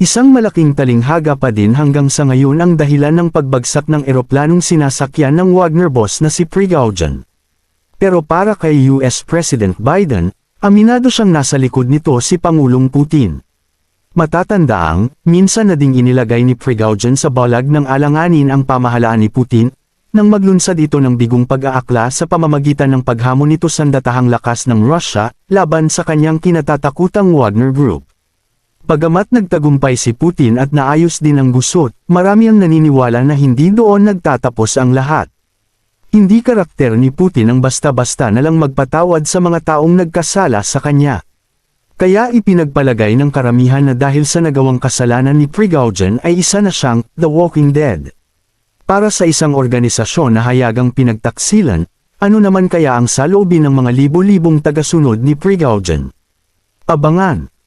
Isang malaking talinghaga pa din hanggang sa ngayon ang dahilan ng pagbagsak ng eroplanong sinasakyan ng Wagner boss na si Prigozhin. Pero para kay US President Biden, aminado siyang nasa likod nito si Pangulong Putin. Matatandaang, minsan na ding inilagay ni Prigozhin sa balag ng alanganin ang pamahalaan ni Putin, nang maglunsad ito ng bigong pag-aakla sa pamamagitan ng paghamon nito sa datahang lakas ng Russia, laban sa kanyang kinatatakutang Wagner Group. Pagamat nagtagumpay si Putin at naayos din ang gusot, marami ang naniniwala na hindi doon nagtatapos ang lahat. Hindi karakter ni Putin ang basta-basta na lang magpatawad sa mga taong nagkasala sa kanya. Kaya ipinagpalagay ng karamihan na dahil sa nagawang kasalanan ni Prigozhin ay isa na siyang The Walking Dead. Para sa isang organisasyon na hayagang pinagtaksilan, ano naman kaya ang saloobin ng mga libo-libong tagasunod ni Prigozhin? Abangan!